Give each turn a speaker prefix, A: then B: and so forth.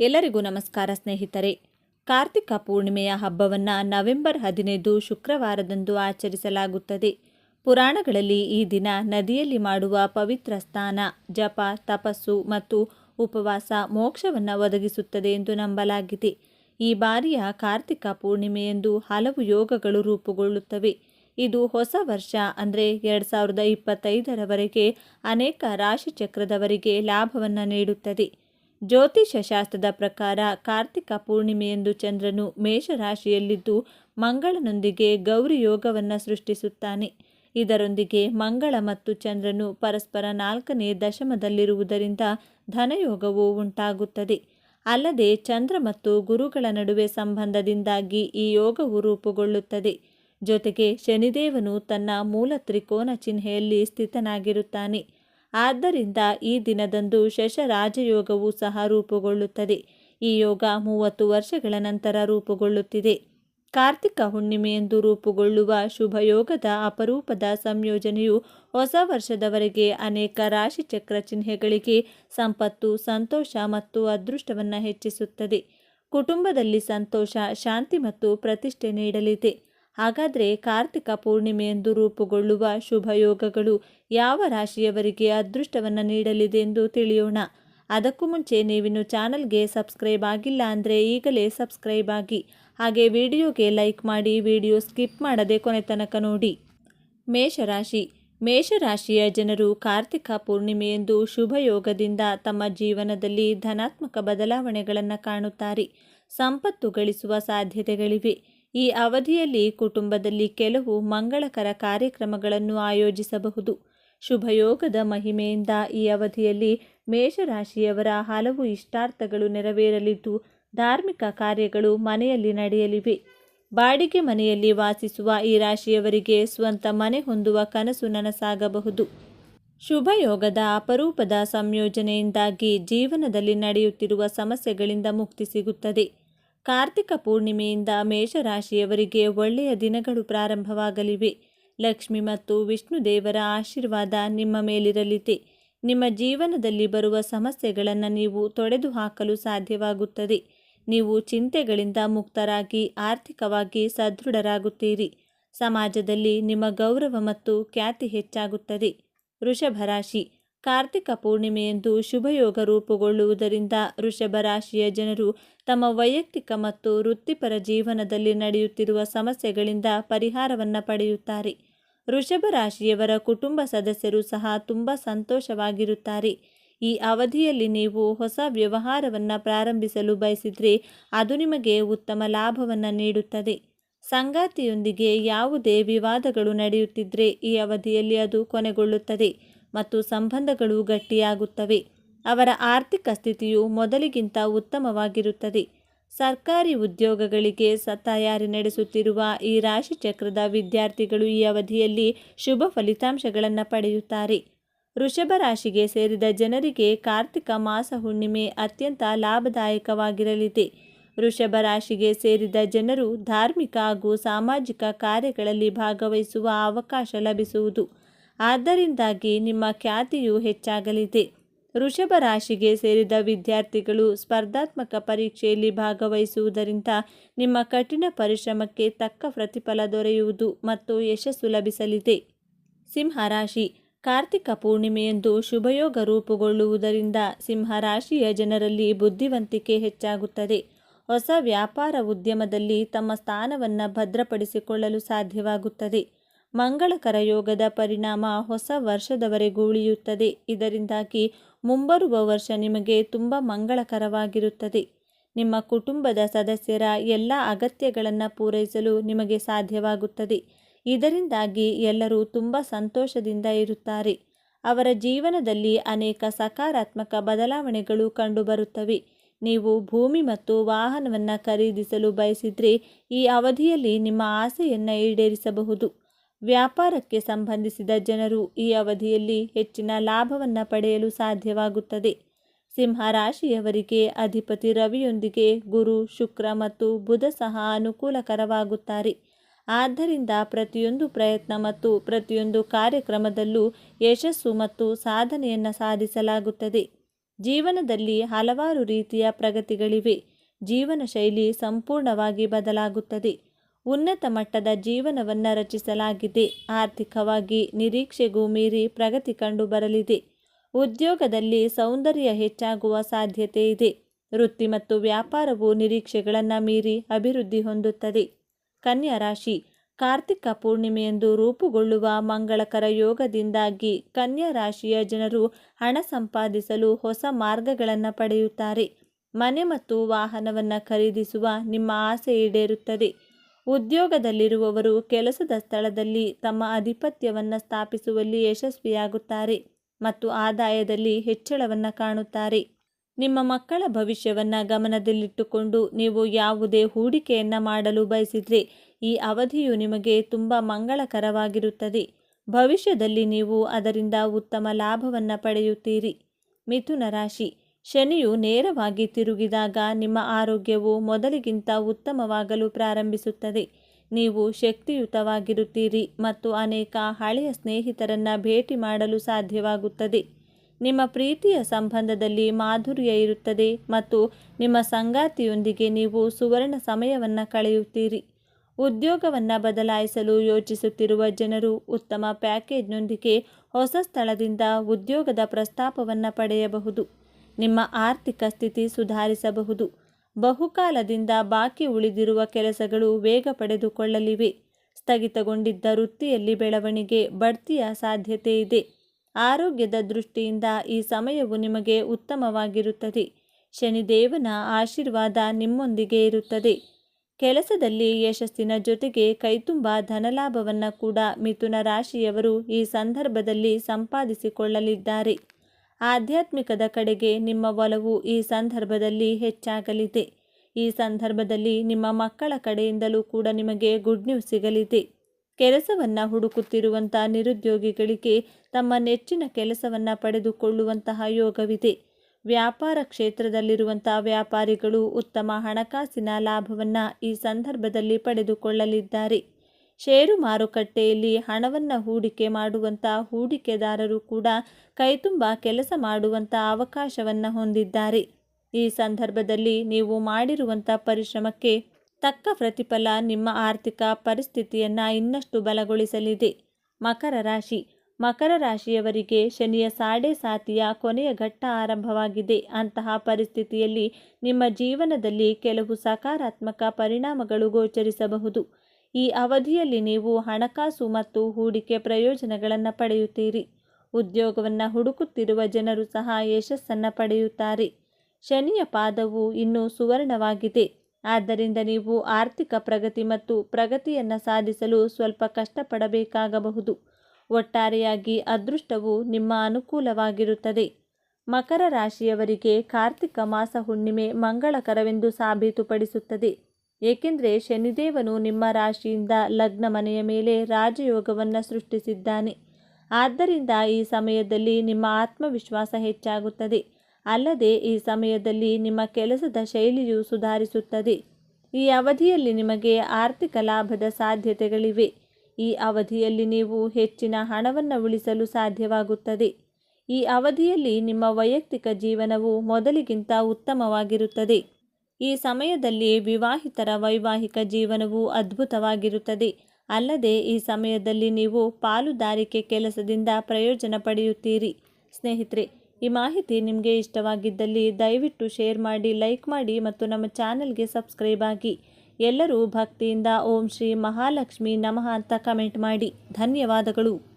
A: ಎಲ್ಲರಿಗೂ ನಮಸ್ಕಾರ ಸ್ನೇಹಿತರೆ. ಕಾರ್ತಿಕ ಪೂರ್ಣಿಮೆಯ ಹಬ್ಬವನ್ನು ನವೆಂಬರ್ ಹದಿನೈದು ಶುಕ್ರವಾರದಂದು ಆಚರಿಸಲಾಗುತ್ತದೆ. ಪುರಾಣಗಳಲ್ಲಿ ಈ ದಿನ ನದಿಯಲ್ಲಿ ಮಾಡುವ ಪವಿತ್ರ ಸ್ನಾನ, ಜಪ, ತಪಸ್ಸು ಮತ್ತು ಉಪವಾಸ ಮೋಕ್ಷವನ್ನು ಒದಗಿಸುತ್ತದೆ ಎಂದು ನಂಬಲಾಗಿದೆ. ಈ ಬಾರಿಯ ಕಾರ್ತಿಕ ಪೂರ್ಣಿಮೆಯಂದು ಹಲವು ಯೋಗಗಳು ರೂಪುಗೊಳ್ಳುತ್ತವೆ. ಇದು ಹೊಸ ವರ್ಷ ಅಂದರೆ ಎರಡು ಸಾವಿರದ ಇಪ್ಪತ್ತೈದರವರೆಗೆ ಅನೇಕ ರಾಶಿಚಕ್ರದವರಿಗೆ ಲಾಭವನ್ನು ನೀಡುತ್ತದೆ. ಜ್ಯೋತಿಷ ಶಾಸ್ತ್ರದ ಪ್ರಕಾರ ಕಾರ್ತಿಕ ಪೂರ್ಣಿಮೆಯಂದು ಚಂದ್ರನು ಮೇಷರಾಶಿಯಲ್ಲಿದ್ದು ಮಂಗಳನೊಂದಿಗೆ ಗೌರಿ ಯೋಗವನ್ನು ಸೃಷ್ಟಿಸುತ್ತಾನೆ. ಇದರೊಂದಿಗೆ ಮಂಗಳ ಮತ್ತು ಚಂದ್ರನು ಪರಸ್ಪರ ನಾಲ್ಕನೇ ದಶಮದಲ್ಲಿರುವುದರಿಂದ ಧನಯೋಗವು ಉಂಟಾಗುತ್ತದೆ. ಅಲ್ಲದೆ ಚಂದ್ರ ಮತ್ತು ಗುರುಗಳ ನಡುವೆ ಸಂಬಂಧದಿಂದಾಗಿ ಈ ಯೋಗವು ರೂಪುಗೊಳ್ಳುತ್ತದೆ. ಜೊತೆಗೆ ಶನಿದೇವನು ತನ್ನ ಮೂಲ ತ್ರಿಕೋನ ಚಿಹ್ನೆಯಲ್ಲಿ ಸ್ಥಿತನಾಗಿರುತ್ತಾನೆ. ಆದ್ದರಿಂದ ಈ ದಿನದಂದು ಶಶರಾಜಯೋಗವು ಸಹ ರೂಪುಗೊಳ್ಳುತ್ತದೆ. ಈ ಯೋಗ ಮೂವತ್ತು ವರ್ಷಗಳ ನಂತರ ರೂಪುಗೊಳ್ಳುತ್ತಿದೆ. ಕಾರ್ತಿಕ ಹುಣ್ಣಿಮೆಯಂದು ರೂಪುಗೊಳ್ಳುವ ಶುಭಯೋಗದ ಅಪರೂಪದ ಸಂಯೋಜನೆಯು ಹೊಸ ವರ್ಷದವರೆಗೆ ಅನೇಕ ರಾಶಿಚಕ್ರ ಚಿಹ್ನೆಗಳಿಗೆ ಸಂಪತ್ತು, ಸಂತೋಷ ಮತ್ತು ಅದೃಷ್ಟವನ್ನು ಹೆಚ್ಚಿಸುತ್ತದೆ. ಕುಟುಂಬದಲ್ಲಿ ಸಂತೋಷ, ಶಾಂತಿ ಮತ್ತು ಪ್ರತಿಷ್ಠೆ ನೀಡಲಿದೆ. ಹಾಗಾದರೆ ಕಾರ್ತಿಕ ಪೂರ್ಣಿಮೆಯಂದು ರೂಪುಗೊಳ್ಳುವ ಶುಭಯೋಗಗಳು ಯಾವ ರಾಶಿಯವರಿಗೆ ಅದೃಷ್ಟವನ್ನು ನೀಡಲಿದೆ ಎಂದು ತಿಳಿಯೋಣ. ಅದಕ್ಕೂ ಮುಂಚೆ ನೀವಿನ್ನು ಚಾನಲ್ಗೆ ಸಬ್ಸ್ಕ್ರೈಬ್ ಆಗಿಲ್ಲ ಅಂದರೆ ಈಗಲೇ ಸಬ್ಸ್ಕ್ರೈಬ್ ಆಗಿ, ಹಾಗೆ ವಿಡಿಯೋಗೆ ಲೈಕ್ ಮಾಡಿ ವಿಡಿಯೋ ಸ್ಕಿಪ್ ಮಾಡದೆ ಕೊನೆ ತನಕ ನೋಡಿ. ಮೇಷರಾಶಿ. ಮೇಷರಾಶಿಯ ಜನರು ಕಾರ್ತಿಕ ಪೂರ್ಣಿಮೆಯೆಂದು ಶುಭಯೋಗದಿಂದ ತಮ್ಮ ಜೀವನದಲ್ಲಿ ಧನಾತ್ಮಕ ಬದಲಾವಣೆಗಳನ್ನು ಕಾಣುತ್ತಾರೆ. ಸಂಪತ್ತು ಗಳಿಸುವ ಸಾಧ್ಯತೆಗಳಿವೆ. ಈ ಅವಧಿಯಲ್ಲಿ ಕುಟುಂಬದಲ್ಲಿ ಕೆಲವು ಮಂಗಳಕರ ಕಾರ್ಯಕ್ರಮಗಳನ್ನು ಆಯೋಜಿಸಬಹುದು. ಶುಭಯೋಗದ ಮಹಿಮೆಯಿಂದ ಈ ಅವಧಿಯಲ್ಲಿ ಮೇಷರಾಶಿಯವರ ಹಲವು ಇಷ್ಟಾರ್ಥಗಳು ನೆರವೇರಲಿದ್ದು, ಧಾರ್ಮಿಕ ಕಾರ್ಯಗಳು ಮನೆಯಲ್ಲಿ ನಡೆಯಲಿವೆ. ಬಾಡಿಗೆ ಮನೆಯಲ್ಲಿ ವಾಸಿಸುವ ಈ ರಾಶಿಯವರಿಗೆ ಸ್ವಂತ ಮನೆ ಹೊಂದುವ ಕನಸು ನನಸಾಗಬಹುದು. ಶುಭಯೋಗದ ಅಪರೂಪದ ಸಂಯೋಜನೆಯಿಂದಾಗಿ ಜೀವನದಲ್ಲಿ ನಡೆಯುತ್ತಿರುವ ಸಮಸ್ಯೆಗಳಿಂದ ಮುಕ್ತಿ ಸಿಗುತ್ತದೆ. ಕಾರ್ತಿಕ ಪೂರ್ಣಿಮೆಯಿಂದ ಮೇಷರಾಶಿಯವರಿಗೆ ಒಳ್ಳೆಯ ದಿನಗಳು ಪ್ರಾರಂಭವಾಗಲಿವೆ. ಲಕ್ಷ್ಮಿ ಮತ್ತು ವಿಷ್ಣು ದೇವರ ಆಶೀರ್ವಾದ ನಿಮ್ಮ ಮೇಲಿರಲಿದೆ. ನಿಮ್ಮ ಜೀವನದಲ್ಲಿ ಬರುವ ಸಮಸ್ಯೆಗಳನ್ನು ನೀವು ತೊಡೆದು ಹಾಕಲು ಸಾಧ್ಯವಾಗುತ್ತದೆ. ನೀವು ಚಿಂತೆಗಳಿಂದ ಮುಕ್ತರಾಗಿ, ಆರ್ಥಿಕವಾಗಿ ಸದೃಢರಾಗುತ್ತೀರಿ. ಸಮಾಜದಲ್ಲಿ ನಿಮ್ಮ ಗೌರವ ಮತ್ತು ಖ್ಯಾತಿ ಹೆಚ್ಚಾಗುತ್ತದೆ. ವೃಷಭ ರಾಶಿ. ಕಾರ್ತಿಕ ಪೂರ್ಣಿಮೆಯಂದು ಶುಭಯೋಗ ರೂಪುಗೊಳ್ಳುವುದರಿಂದ ವೃಷಭ ರಾಶಿಯ ಜನರು ತಮ್ಮ ವೈಯಕ್ತಿಕ ಮತ್ತು ವೃತ್ತಿಪರ ಜೀವನದಲ್ಲಿ ನಡೆಯುತ್ತಿರುವ ಸಮಸ್ಯೆಗಳಿಂದ ಪರಿಹಾರವನ್ನು ಪಡೆಯುತ್ತಾರೆ. ವೃಷಭ ರಾಶಿಯವರ ಕುಟುಂಬ ಸದಸ್ಯರು ಸಹ ತುಂಬ ಸಂತೋಷವಾಗಿರುತ್ತಾರೆ. ಈ ಅವಧಿಯಲ್ಲಿ ನೀವು ಹೊಸ ವ್ಯವಹಾರವನ್ನು ಪ್ರಾರಂಭಿಸಲು ಬಯಸಿದರೆ ಅದು ನಿಮಗೆ ಉತ್ತಮ ಲಾಭವನ್ನು ನೀಡುತ್ತದೆ. ಸಂಗಾತಿಯೊಂದಿಗೆ ಯಾವುದೇ ವಿವಾದಗಳು ನಡೆಯುತ್ತಿದ್ದರೆ ಈ ಅವಧಿಯಲ್ಲಿ ಅದು ಕೊನೆಗೊಳ್ಳುತ್ತದೆ. ಮತ್ತು ಸಂಬಂಧಗಳು ಗಟ್ಟಿಯಾಗುತ್ತವೆ. ಅವರ ಆರ್ಥಿಕ ಸ್ಥಿತಿಯು ಮೊದಲಿಗಿಂತ ಉತ್ತಮವಾಗಿರುತ್ತದೆ. ಸರ್ಕಾರಿ ಉದ್ಯೋಗಗಳಿಗೆ ತಯಾರಿ ನಡೆಸುತ್ತಿರುವ ಈ ರಾಶಿ ಚಕ್ರದ ವಿದ್ಯಾರ್ಥಿಗಳು ಈ ಅವಧಿಯಲ್ಲಿ ಶುಭ ಫಲಿತಾಂಶಗಳನ್ನು ಪಡೆಯುತ್ತಾರೆ. ವೃಷಭ ರಾಶಿಗೆ ಸೇರಿದ ಜನರಿಗೆ ಕಾರ್ತಿಕ ಮಾಸ ಹುಣ್ಣಿಮೆ ಅತ್ಯಂತ ಲಾಭದಾಯಕವಾಗಿರಲಿದೆ. ವೃಷಭ ರಾಶಿಗೆ ಸೇರಿದ ಜನರು ಧಾರ್ಮಿಕ ಹಾಗೂ ಸಾಮಾಜಿಕ ಕಾರ್ಯಗಳಲ್ಲಿ ಭಾಗವಹಿಸುವ ಅವಕಾಶ ಲಭಿಸುವುದು. ಆದ್ದರಿಂದಾಗಿ ನಿಮ್ಮ ಖ್ಯಾತಿಯು ಹೆಚ್ಚಾಗಲಿದೆ. ವೃಷಭ ರಾಶಿಗೆ ಸೇರಿದ ವಿದ್ಯಾರ್ಥಿಗಳು ಸ್ಪರ್ಧಾತ್ಮಕ ಪರೀಕ್ಷೆಯಲ್ಲಿ ಭಾಗವಹಿಸುವುದರಿಂದ ನಿಮ್ಮ ಕಠಿಣ ಪರಿಶ್ರಮಕ್ಕೆ ತಕ್ಕ ಪ್ರತಿಫಲ ದೊರೆಯುವುದು ಮತ್ತು ಯಶಸ್ಸು ಲಭಿಸಲಿದೆ. ಸಿಂಹರಾಶಿ ಕಾರ್ತಿಕ ಪೂರ್ಣಿಮೆಯಂದು ಶುಭಯೋಗ ರೂಪುಗೊಳ್ಳುವುದರಿಂದ ಸಿಂಹರಾಶಿಯ ಜನರಲ್ಲಿ ಬುದ್ಧಿವಂತಿಕೆ ಹೆಚ್ಚಾಗುತ್ತದೆ. ಹೊಸ ವ್ಯಾಪಾರ ಉದ್ಯಮದಲ್ಲಿ ತಮ್ಮ ಸ್ಥಾನವನ್ನು ಭದ್ರಪಡಿಸಿಕೊಳ್ಳಲು ಸಾಧ್ಯವಾಗುತ್ತದೆ. ಮಂಗಳಕರ ಯೋಗದ ಪರಿಣಾಮ ಹೊಸ ವರ್ಷದವರೆಗೂ ಉಳಿಯುತ್ತದೆ. ಇದರಿಂದಾಗಿ ಮುಂಬರುವ ವರ್ಷ ನಿಮಗೆ ತುಂಬ ಮಂಗಳಕರವಾಗಿರುತ್ತದೆ. ನಿಮ್ಮ ಕುಟುಂಬದ ಸದಸ್ಯರ ಎಲ್ಲ ಅಗತ್ಯಗಳನ್ನು ಪೂರೈಸಲು ನಿಮಗೆ ಸಾಧ್ಯವಾಗುತ್ತದೆ. ಇದರಿಂದಾಗಿ ಎಲ್ಲರೂ ತುಂಬ ಸಂತೋಷದಿಂದ ಇರುತ್ತಾರೆ. ಅವರ ಜೀವನದಲ್ಲಿ ಅನೇಕ ಸಕಾರಾತ್ಮಕ ಬದಲಾವಣೆಗಳು ಕಂಡುಬರುತ್ತವೆ. ನೀವು ಭೂಮಿ ಮತ್ತು ವಾಹನವನ್ನು ಖರೀದಿಸಲು ಬಯಸಿದರೆ ಈ ಅವಧಿಯಲ್ಲಿ ನಿಮ್ಮ ಆಸೆಯನ್ನು ಈಡೇರಿಸಬಹುದು. ವ್ಯಾಪಾರಕ್ಕೆ ಸಂಬಂಧಿಸಿದ ಜನರು ಈ ಅವಧಿಯಲ್ಲಿ ಹೆಚ್ಚಿನ ಲಾಭವನ್ನು ಪಡೆಯಲು ಸಾಧ್ಯವಾಗುತ್ತದೆ. ಸಿಂಹ ರಾಶಿಯವರಿಗೆ ಅಧಿಪತಿ ರವಿಯೊಂದಿಗೆ ಗುರು, ಶುಕ್ರ ಮತ್ತು ಬುಧ ಸಹ ಅನುಕೂಲಕರವಾಗುತ್ತಾರೆ. ಆದ್ದರಿಂದ ಪ್ರತಿಯೊಂದು ಪ್ರಯತ್ನ ಮತ್ತು ಪ್ರತಿಯೊಂದು ಕಾರ್ಯಕ್ರಮದಲ್ಲೂ ಯಶಸ್ಸು ಮತ್ತು ಸಾಧನೆಯನ್ನು ಸಾಧಿಸಲಾಗುತ್ತದೆ. ಜೀವನದಲ್ಲಿ ಹಲವಾರು ರೀತಿಯ ಪ್ರಗತಿಗಳಿವೆ. ಜೀವನ ಶೈಲಿ ಸಂಪೂರ್ಣವಾಗಿ ಬದಲಾಗುತ್ತದೆ. ಉನ್ನತ ಮಟ್ಟದ ಜೀವನವನ್ನು ರಚಿಸಲಾಗಿದೆ. ಆರ್ಥಿಕವಾಗಿ ನಿರೀಕ್ಷೆಗೂ ಮೀರಿ ಪ್ರಗತಿ ಕಂಡು ಬರಲಿದೆ. ಉದ್ಯೋಗದಲ್ಲಿ ಸೌಂದರ್ಯ ಹೆಚ್ಚಾಗುವ ಸಾಧ್ಯತೆ ಇದೆ. ವೃತ್ತಿ ಮತ್ತು ವ್ಯಾಪಾರವು ನಿರೀಕ್ಷೆಗಳನ್ನು ಮೀರಿ ಅಭಿವೃದ್ಧಿ ಹೊಂದುತ್ತದೆ. ಕನ್ಯಾ ರಾಶಿ, ಕಾರ್ತಿಕ ಪೂರ್ಣಿಮೆಯಂದು ರೂಪುಗೊಳ್ಳುವ ಮಂಗಳಕರ ಯೋಗದಿಂದಾಗಿ ಕನ್ಯಾ ರಾಶಿಯ ಜನರು ಹಣ ಸಂಪಾದಿಸಲು ಹೊಸ ಮಾರ್ಗಗಳನ್ನು ಪಡೆಯುತ್ತಾರೆ. ಮನೆ ಮತ್ತು ವಾಹನವನ್ನು ಖರೀದಿಸುವ ನಿಮ್ಮ ಆಸೆ ಈಡೇರುತ್ತದೆ. ಉದ್ಯೋಗದಲ್ಲಿರುವವರು ಕೆಲಸದ ಸ್ಥಳದಲ್ಲಿ ತಮ್ಮ ಆಧಿಪತ್ಯವನ್ನು ಸ್ಥಾಪಿಸುವಲ್ಲಿ ಯಶಸ್ವಿಯಾಗುತ್ತಾರೆ ಮತ್ತು ಆದಾಯದಲ್ಲಿ ಹೆಚ್ಚಳವನ್ನು ಕಾಣುತ್ತಾರೆ. ನಿಮ್ಮ ಮಕ್ಕಳ ಭವಿಷ್ಯವನ್ನು ಗಮನದಲ್ಲಿಟ್ಟುಕೊಂಡು ನೀವು ಯಾವುದೇ ಹೂಡಿಕೆಯನ್ನು ಮಾಡಲು ಬಯಸಿದರೆ ಈ ಅವಧಿಯು ನಿಮಗೆ ತುಂಬ ಮಂಗಳಕರವಾಗಿರುತ್ತದೆ. ಭವಿಷ್ಯದಲ್ಲಿ ನೀವು ಅದರಿಂದ ಉತ್ತಮ ಲಾಭವನ್ನು ಪಡೆಯುತ್ತೀರಿ. ಮಿಥುನ ರಾಶಿ. ಶನಿಯು ನೇರವಾಗಿ ತಿರುಗಿದಾಗ ನಿಮ್ಮ ಆರೋಗ್ಯವು ಮೊದಲಿಗಿಂತ ಉತ್ತಮವಾಗಲು ಪ್ರಾರಂಭಿಸುತ್ತದೆ. ನೀವು ಶಕ್ತಿಯುತವಾಗಿರುತ್ತೀರಿ ಮತ್ತು ಅನೇಕ ಹಳೆಯ ಸ್ನೇಹಿತರನ್ನು ಭೇಟಿ ಮಾಡಲು ಸಾಧ್ಯವಾಗುತ್ತದೆ. ನಿಮ್ಮ ಪ್ರೀತಿಯ ಸಂಬಂಧದಲ್ಲಿ ಮಾಧುರ್ಯ ಇರುತ್ತದೆ ಮತ್ತು ನಿಮ್ಮ ಸಂಗಾತಿಯೊಂದಿಗೆ ನೀವು ಸುವರ್ಣ ಸಮಯವನ್ನು ಕಳೆಯುತ್ತೀರಿ. ಉದ್ಯೋಗವನ್ನು ಬದಲಾಯಿಸಲು ಯೋಚಿಸುತ್ತಿರುವ ಜನರು ಉತ್ತಮ ಪ್ಯಾಕೇಜ್ನೊಂದಿಗೆ ಹೊಸ ಸ್ಥಳದಿಂದ ಉದ್ಯೋಗದ ಪ್ರಸ್ತಾಪವನ್ನು ಪಡೆಯಬಹುದು. ನಿಮ್ಮ ಆರ್ಥಿಕ ಸ್ಥಿತಿ ಸುಧಾರಿಸಬಹುದು. ಬಹುಕಾಲದಿಂದ ಬಾಕಿ ಉಳಿದಿರುವ ಕೆಲಸಗಳು ವೇಗ ಪಡೆದುಕೊಳ್ಳಲಿವೆ. ಸ್ಥಗಿತಗೊಂಡಿದ್ದ ವೃತ್ತಿಯಲ್ಲಿ ಬೆಳವಣಿಗೆ ಬಡ್ತಿಯ ಸಾಧ್ಯತೆ ಇದೆ. ಆರೋಗ್ಯದ ದೃಷ್ಟಿಯಿಂದ ಈ ಸಮಯವು ನಿಮಗೆ ಉತ್ತಮವಾಗಿರುತ್ತದೆ. ಶನಿದೇವನ ಆಶೀರ್ವಾದ ನಿಮ್ಮೊಂದಿಗೆ ಇರುತ್ತದೆ. ಕೆಲಸದಲ್ಲಿ ಯಶಸ್ಸಿನ ಜೊತೆಗೆ ಕೈತುಂಬ ಧನಲಾಭವನ್ನು ಕೂಡ ಮಿಥುನ ರಾಶಿಯವರು ಈ ಸಂದರ್ಭದಲ್ಲಿ ಸಂಪಾದಿಸಿಕೊಳ್ಳಲಿದ್ದಾರೆ. ಆಧ್ಯಾತ್ಮಿಕದ ಕಡೆಗೆ ನಿಮ್ಮ ಒಲವು ಈ ಸಂದರ್ಭದಲ್ಲಿ ಹೆಚ್ಚಾಗಲಿದೆ. ಈ ಸಂದರ್ಭದಲ್ಲಿ ನಿಮ್ಮ ಮಕ್ಕಳ ಕಡೆಯಿಂದಲೂ ಕೂಡ ನಿಮಗೆ ಗುಡ್ ನ್ಯೂಸ್ ಸಿಗಲಿದೆ. ಕೆಲಸವನ್ನು ಹುಡುಕುತ್ತಿರುವಂಥ ನಿರುದ್ಯೋಗಿಗಳಿಗೆ ತಮ್ಮ ನೆಚ್ಚಿನ ಕೆಲಸವನ್ನು ಪಡೆದುಕೊಳ್ಳುವಂತಹ ಯೋಗವಿದೆ. ವ್ಯಾಪಾರ ಕ್ಷೇತ್ರದಲ್ಲಿರುವಂಥ ವ್ಯಾಪಾರಿಗಳು ಉತ್ತಮ ಹಣಕಾಸಿನ ಲಾಭವನ್ನು ಈ ಸಂದರ್ಭದಲ್ಲಿ ಪಡೆದುಕೊಳ್ಳಲಿದ್ದಾರೆ. ಷೇರು ಮಾರುಕಟ್ಟೆಯಲ್ಲಿ ಹಣವನ್ನು ಹೂಡಿಕೆ ಮಾಡುವಂಥ ಹೂಡಿಕೆದಾರರು ಕೂಡ ಕೈತುಂಬ ಕೆಲಸ ಮಾಡುವಂಥ ಅವಕಾಶವನ್ನು ಹೊಂದಿದ್ದಾರೆ. ಈ ಸಂದರ್ಭದಲ್ಲಿ ನೀವು ಮಾಡಿರುವಂಥ ಪರಿಶ್ರಮಕ್ಕೆ ತಕ್ಕ ಪ್ರತಿಫಲ ನಿಮ್ಮ ಆರ್ಥಿಕ ಪರಿಸ್ಥಿತಿಯನ್ನು ಇನ್ನಷ್ಟು ಬಲಗೊಳಿಸಲಿದೆ. ಮಕರ ರಾಶಿ. ಮಕರ ರಾಶಿಯವರಿಗೆ ಶನಿಯ ಸಾಡೆ ಸಾತಿಯ ಕೊನೆಯ ಘಟ್ಟ ಆರಂಭವಾಗಿದೆ. ಅಂತಹ ಪರಿಸ್ಥಿತಿಯಲ್ಲಿ ನಿಮ್ಮ ಜೀವನದಲ್ಲಿ ಕೆಲವು ಸಕಾರಾತ್ಮಕ ಪರಿಣಾಮಗಳು ಗೋಚರಿಸಬಹುದು. ಈ ಅವಧಿಯಲ್ಲಿ ನೀವು ಹಣಕಾಸು ಮತ್ತು ಹೂಡಿಕೆ ಪ್ರಯೋಜನಗಳನ್ನು ಪಡೆಯುತ್ತೀರಿ. ಉದ್ಯೋಗವನ್ನು ಹುಡುಕುತ್ತಿರುವ ಜನರು ಸಹ ಯಶಸ್ಸನ್ನು ಪಡೆಯುತ್ತಾರೆ. ಶನಿಯ ಪಾದವು ಇನ್ನೂ ಸುವರ್ಣವಾಗಿದೆ. ಆದ್ದರಿಂದ ನೀವು ಆರ್ಥಿಕ ಪ್ರಗತಿ ಮತ್ತು ಪ್ರಗತಿಯನ್ನು ಸಾಧಿಸಲು ಸ್ವಲ್ಪ ಕಷ್ಟಪಡಬೇಕಾಗಬಹುದು. ಒಟ್ಟಾರೆಯಾಗಿ ಅದೃಷ್ಟವು ನಿಮ್ಮ ಅನುಕೂಲವಾಗಿರುತ್ತದೆ. ಮಕರ ರಾಶಿಯವರಿಗೆ ಕಾರ್ತಿಕ ಮಾಸ ಹುಣ್ಣಿಮೆ ಮಂಗಳಕರವೆಂದು ಸಾಬೀತುಪಡಿಸುತ್ತದೆ. ಏಕೆಂದರೆ ಶನಿದೇವನು ನಿಮ್ಮ ರಾಶಿಯಿಂದ ಲಗ್ನ ಮನೆಯ ಮೇಲೆ ರಾಜಯೋಗವನ್ನು ಸೃಷ್ಟಿಸಿದ್ದಾನೆ. ಆದ್ದರಿಂದ ಈ ಸಮಯದಲ್ಲಿ ನಿಮ್ಮ ಆತ್ಮವಿಶ್ವಾಸ ಹೆಚ್ಚಾಗುತ್ತದೆ. ಅಲ್ಲದೆ ಈ ಸಮಯದಲ್ಲಿ ನಿಮ್ಮ ಕೆಲಸದ ಶೈಲಿಯು ಸುಧಾರಿಸುತ್ತದೆ. ಈ ಅವಧಿಯಲ್ಲಿ ನಿಮಗೆ ಆರ್ಥಿಕ ಲಾಭದ ಸಾಧ್ಯತೆಗಳಿವೆ. ಈ ಅವಧಿಯಲ್ಲಿ ನೀವು ಹೆಚ್ಚಿನ ಹಣವನ್ನು ಉಳಿಸಲು ಸಾಧ್ಯವಾಗುತ್ತದೆ. ಈ ಅವಧಿಯಲ್ಲಿ ನಿಮ್ಮ ವೈಯಕ್ತಿಕ ಜೀವನವು ಮೊದಲಿಗಿಂತ ಉತ್ತಮವಾಗಿರುತ್ತದೆ. ಈ ಸಮಯದಲ್ಲಿ ವಿವಾಹಿತರ ವೈವಾಹಿಕ ಜೀವನವು ಅದ್ಭುತವಾಗಿರುತ್ತದೆ. ಅಲ್ಲದೆ ಈ ಸಮಯದಲ್ಲಿ ನೀವು ಪಾಲುದಾರಿಕೆ ಕೆಲಸದಿಂದ ಪ್ರಯೋಜನ ಪಡೆಯುತ್ತೀರಿ. ಸ್ನೇಹಿತರೆ, ಈ ಮಾಹಿತಿ ನಿಮಗೆ ಇಷ್ಟವಾಗಿದ್ದಲ್ಲಿ ದಯವಿಟ್ಟು ಶೇರ್ ಮಾಡಿ, ಲೈಕ್ ಮಾಡಿ ಮತ್ತು ನಮ್ಮ ಚಾನಲ್ಗೆ ಸಬ್ಸ್ಕ್ರೈಬ್ ಆಗಿ. ಎಲ್ಲರೂ ಭಕ್ತಿಯಿಂದ ಓಂ ಶ್ರೀ ಮಹಾಲಕ್ಷ್ಮಿ ನಮಃ ಅಂತ ಕಮೆಂಟ್ ಮಾಡಿ. ಧನ್ಯವಾದಗಳು.